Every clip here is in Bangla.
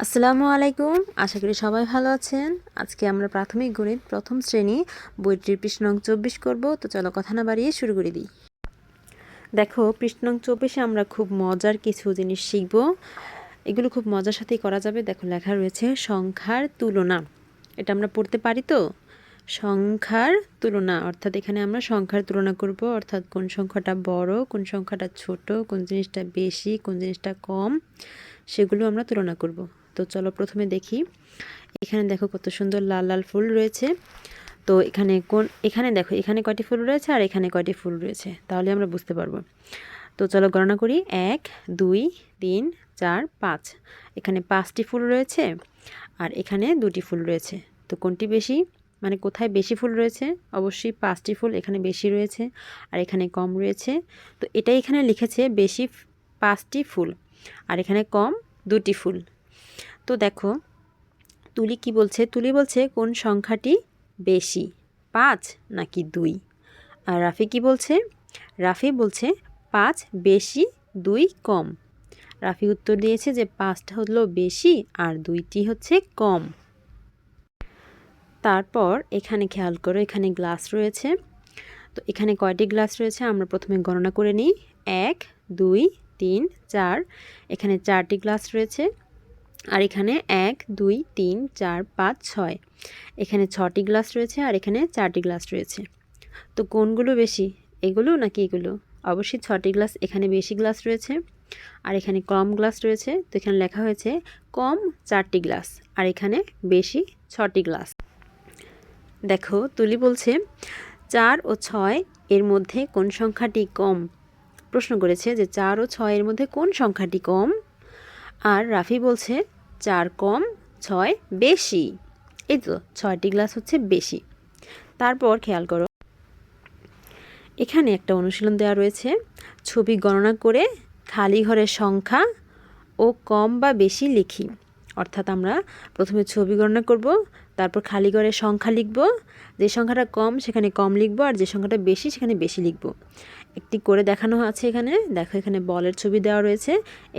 আসসালামু আলাইকুম। আশা করি সবাই ভালো আছেন। আজকে আমরা প্রাথমিক গণিত প্রথম শ্রেণি বইটির পৃষ্ঠ নং চব্বিশ করব। তো চলো কথা না বাড়িয়ে শুরু করে দিই। দেখো, পৃষ্ঠ নং চব্বিশে আমরা খুব মজার কিছু জিনিস শিখব। এগুলো খুব মজার সাথেই করা যাবে। দেখো, লেখা রয়েছে সংখ্যার তুলনা। এটা আমরা পড়তে পারি তো? সংখ্যার তুলনা। অর্থাৎ এখানে আমরা সংখ্যার তুলনা করব। অর্থাৎ কোন সংখ্যাটা বড়, কোন সংখ্যাটা ছোট, কোন জিনিসটা বেশি, কোন জিনিসটা কম, সেগুলো আমরা তুলনা করব। তো চলো প্রথমে দেখি। এখানে দেখো কত সুন্দর লাল লাল ফুল রয়েছে। তো এখানে কোন, এখানে দেখো, এখানে কয়টি ফুল রয়েছে আর এখানে কয়টি ফুল রয়েছে, তাহলে আমরা বুঝতে পারব। তো চলো গণনা করি। এক, দুই, তিন, চার, পাঁচ। এখানে পাঁচটি ফুল রয়েছে আর এখানে দুটি ফুল রয়েছে। তো কোনটি বেশি? মানে কোথায় বেশি ফুল রয়েছে? অবশ্যই পাঁচটি ফুল এখানে বেশি রয়েছে আর এখানে কম রয়েছে। তো এটাই এখানে লিখেছে বেশি পাঁচটি ফুল আর এখানে কম দুটি ফুল। তো দেখো, তুলি কি বলছে? তুলি বলছে, কোন সংখ্যাটি বেশি, পাঁচ নাকি দুই? আর রাফি কি বলছে? রাফি বলছে, পাঁচ বেশি, দুই কম। রাফি উত্তর দিয়েছে যে পাঁচটা হলো বেশি আর দুইটি হচ্ছে কম। তারপর এখানে খেয়াল করো, এখানে গ্লাস রয়েছে। তো এখানে কয়টি গ্লাস রয়েছে? আমরা প্রথমে গণনা করে নিই। এক, দুই, তিন, চার। এখানে চারটি গ্লাস রয়েছে। আর এখানে এক, দুই, তিন, চার, পাঁচ, ছয়। এখানে ছটি গ্লাস রয়েছে আর এখানে চারটি গ্লাস রয়েছে। তো কোনগুলো বেশি, এগুলো নাকি এগুলো? অবশ্যই ছটি গ্লাস, এখানে বেশি গ্লাস রয়েছে আর এখানে কম গ্লাস রয়েছে। তো এখানে লেখা হয়েছে, কম চারটি গ্লাস আর এখানে বেশি ছটি গ্লাস। দেখো, তুলি বলছে, চার ও ছয় এর মধ্যে কোন সংখ্যাটি কম? প্রশ্ন করেছে যে চার ও ছয়ের মধ্যে কোন সংখ্যাটি কম? আর রাফি বলছে, চার কম, ছয় বেশি। এই তো, ছয়টি গ্লাস হচ্ছে বেশি। তারপর খেয়াল করো, এখানে একটা অনুশীলন দেওয়া রয়েছে। ছবি গণনা করে খালি ঘরের সংখ্যা ও কম বা বেশি লিখি। অর্থাৎ আমরা প্রথমে ছবি গণনা করব, তারপর খালি ঘরের সংখ্যা লিখব। যে সংখ্যাটা কম, সেখানে কম লিখব, আর যে সংখ্যাটা বেশি, সেখানে বেশি লিখব। একটি করে দেখানো আছে এখানে। দেখো এখানে বলের ছবি দেওয়া রয়েছে।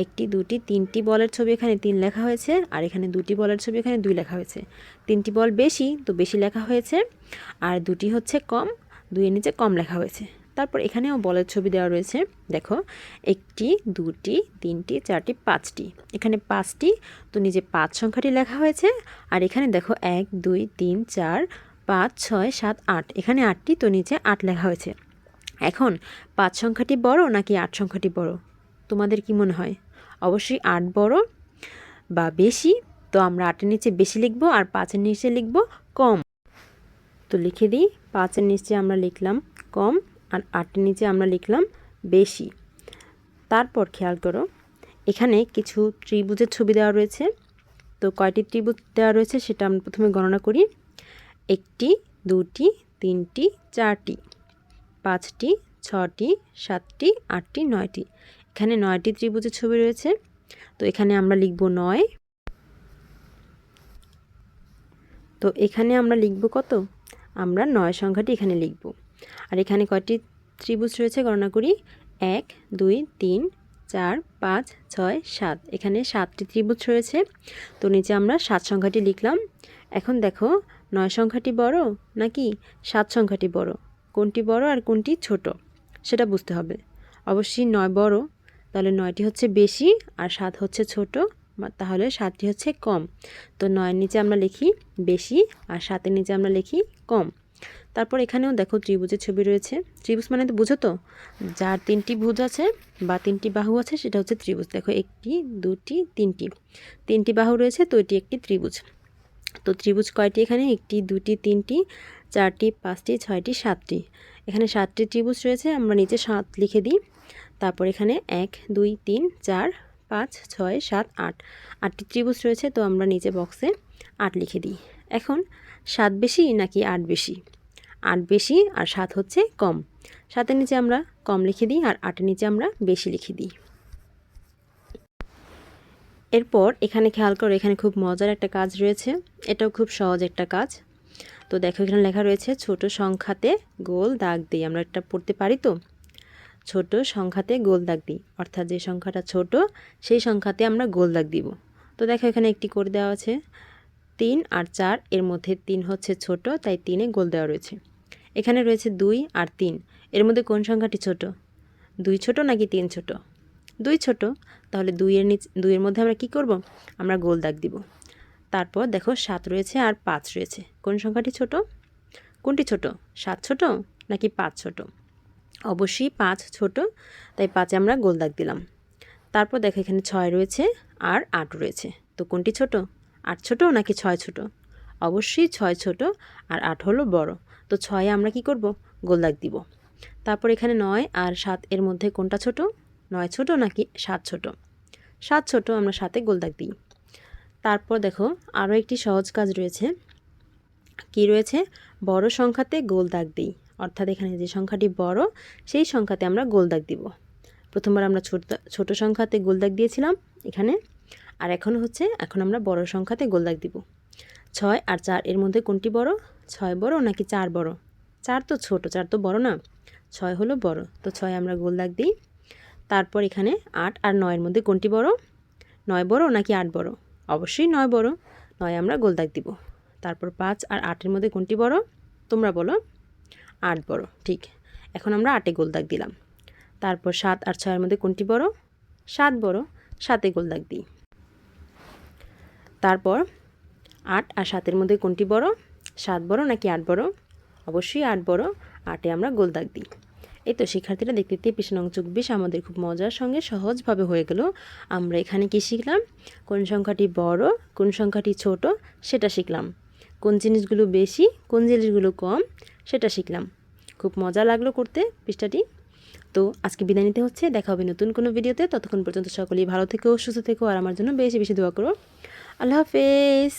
একটি, দুটি, তিনটি বলের ছবি এখানে তিন লেখা হয়েছে, আর এখানে দুটি বলের ছবি এখানে দুই লেখা হয়েছে। তিনটি বল বেশি, তো বেশি লেখা হয়েছে। আর দুটি হচ্ছে কম, দুইয়ের নিচে কম লেখা হয়েছে। তারপর এখানেও বলের ছবি দেওয়া রয়েছে। দেখো, একটি, দুটি, তিনটি, চারটি, পাঁচটি। এখানে পাঁচটি, তো নিজে পাঁচ সংখ্যাটি লেখা হয়েছে। আর এখানে দেখো, এক, দুই, তিন, চার, পাঁচ, ছয়, সাত, আট। এখানে আটটি, তো নিচে আট লেখা হয়েছে। এখন, পাঁচ সংখ্যাটি বড় নাকি আট সংখ্যাটি বড়? তোমাদের কি মনে হয়? অবশ্যই আট বড় বা বেশি, তো আমরা আটের নিচে বেশি লিখব আর পাঁচের নিচে লিখব কম। তো লিখে দিই, পাঁচের নিচে আমরা লিখলাম কম আর আটের নিচে আমরা লিখলাম বেশি। তারপর খেয়াল করো, এখানে কিছু ত্রিভুজের ছবি দেওয়া রয়েছে। তো কয়টি ত্রিভুজ দেওয়া রয়েছে সেটা আমরা প্রথমে গণনা করি। একটি, দুটি, তিনটি, চারটি, পাঁচটি, ছটি, সাতটি, আটটি, নয়টি। এখানে নয়টি ত্রিভুজের ছবি রয়েছে। তো এখানে আমরা লিখব নয়। তো এখানে আমরা লিখব কত? আমরা নয় সংখ্যাটি এখানে লিখব। আর এখানে কয়টি ত্রিভুজ রয়েছে? গণনা করি। এক, দুই, তিন, চার, পাঁচ, ছয়, সাত। এখানে সাতটি ত্রিভুজ রয়েছে। তো নিচে আমরা সাত সংখ্যাটি লিখলাম। এখন দেখো, নয় সংখ্যাটি বড় নাকি সাত সংখ্যাটি বড়? কোনটি বড় আর কোনটি ছোট? সেটা বুঝতে হবে। অবশ্যই নয় বড়। তাহলে নয়টি হচ্ছে বেশি আর সাত হচ্ছে ছোট। তাহলে সাতটি হচ্ছে কম। তো নয়ের নিচে আমরা লিখি বেশি আর সাতের নিচে আমরা লিখি কম। তারপর এখানেও দেখো ত্রিভুজের ছবি রয়েছে। ত্রিভুজ মানে তো বুঝো তো? যার তিনটি ভুজ আছে বা তিনটি বাহু আছে, সেটা হচ্ছে ত্রিভুজ। দেখো একটি, দুটি, তিনটি। তিনটি বাহু রয়েছে, তো এটি একটি ত্রিভুজ। তো ত্রিভুজ কয়টি এখানে? একটি, দুটি, তিনটি, চারটি, পাঁচটি, ছয়টি, সাতটি। এখানে সাতটি ত্রিভুজ রয়েছে, আমরা নিচে সাত লিখে দিই। তারপর এখানে এক, দুই, তিন, চার, পাঁচ, ছয়, সাত, আট। আটটি ত্রিভুজ রয়েছে, তো আমরা নিচে বক্সে আট লিখে দিই। এখন সাত বেশি নাকি আট বেশি? আট বেশি আর সাত হচ্ছে কম। সাতের নিচে আমরা কম লিখে দিই আর আটের নিচে আমরা বেশি লিখে দিই। এরপর এখানে খেয়াল করো, এখানে খুব মজার একটা কাজ রয়েছে। এটাও খুব সহজ একটা কাজ। তো দেখো এখানে লেখা রয়েছে, ছোট সংখ্যাতে গোল দাগ দিই। আমরা একটা পড়তে পারি তো? ছোট সংখ্যাতে গোল দাগ দিই। অর্থাৎ যে সংখ্যাটা ছোট, সেই সংখ্যাতে আমরা গোল দাগ দিব। তো দেখো এখানে একটি করে দেওয়া আছে। তিন আর চার, এর মধ্যে তিন হচ্ছে ছোট, তাই তিনে গোল দেওয়া রয়েছে। এখানে রয়েছে দুই আর তিন, এর মধ্যে কোন সংখ্যাটি ছোট? দুই ছোট নাকি তিন ছোট? দুই ছোট, তাহলে দুইয়ের নিচ, দুইয়ের মধ্যে আমরা কি করব? আমরা গোল দাগ দিব। তারপর দেখো সাত রয়েছে আর পাঁচ রয়েছে। কোন সংখ্যাটি ছোট? কোনটি ছোট? সাত ছোট নাকি পাঁচ ছোট? অবশ্যই পাঁচ ছোট, তাই পাঁচে আমরা গোল দাগ দিলাম। তারপর দেখো এখানে ছয় রয়েছে আর আট রয়েছে। তো কোনটি ছোট? আট ছোট নাকি ছয় ছোট? অবশ্যই ছয় ছোট আর আট হলো বড়। তো ছয়ে আমরা কি করব? গোল দাগ দিব। তারপর এখানে নয় আর সাত এর মধ্যে কোনটা ছোট? নয় ছোট নাকি সাত ছোট? সাত ছোট আমরা সাতে গোল দাগ দিই। তারপর দেখো আরও একটি সহজ কাজ রয়েছে। কি রয়েছে? বড় সংখ্যাতে গোল দাগ দিই। অর্থাৎ এখানে যে সংখ্যাটি বড়, সেই সংখ্যাতে আমরা গোল দাগ দিব। প্রথমবার আমরা ছোট ছোট সংখ্যাতে গোল দাগ দিয়েছিলাম। এখানে আর এখন হচ্ছে, এখন আমরা বড় সংখ্যাতে গোল দাগ দিব। ছয় আর চার, এর মধ্যে কোনটি বড়? ছয় বড় নাকি চার বড়? চার তো ছোট, চার তো বড় না? ছয় হলো বড়, তো ছয় আমরা গোল দাগ দিই। তারপর এখানে আট আর নয়ের মধ্যে কোনটি বড়? নয় বড় নাকি আট বড়? অবশ্যই নয় বড়। নয় আমরা গোল দাগ দিব। তারপর পাঁচ আর আটের মধ্যে কোনটি বড়? তোমরা বলো। আট বড়, ঠিক। এখন আমরা আটে গোল দাগ দিলাম। তারপর সাত আর ছয়ের মধ্যে কোনটি বড়? সাত বড়, সাতে গোল দাগ দিই। তারপর আট আর সাতের মধ্যে কোনটি বড়? সাত বড় নাকি আট বড়? অবশ্যই আট বড়। আটে আমরা গোল দাগ দিই। এই তো শিক্ষার্থীরা দেখতে দেখতে পেছন অঙ্ক চব্বিশ আমাদের খুব মজার সঙ্গে সহজভাবে হয়ে গেল। আমরা এখানে কি শিখলাম? কোন সংখ্যাটি বড়, কোন সংখ্যাটি ছোট, সেটা শিখলাম। কোন জিনিসগুলো বেশি, কোন জিনিসগুলো কম, সেটা শিখলাম। খুব মজা লাগল করতে পৃষ্ঠাটি। তো আজকে বিদায় নিতে হচ্ছে। দেখা হবে নতুন কোনো ভিডিওতে। ততক্ষণ পর্যন্ত সকলেই ভালো থেকো, সুস্থ থেকো, আর আমার জন্য বেশি বেশি দোয়া করো। আল্লাহ হাফেজ।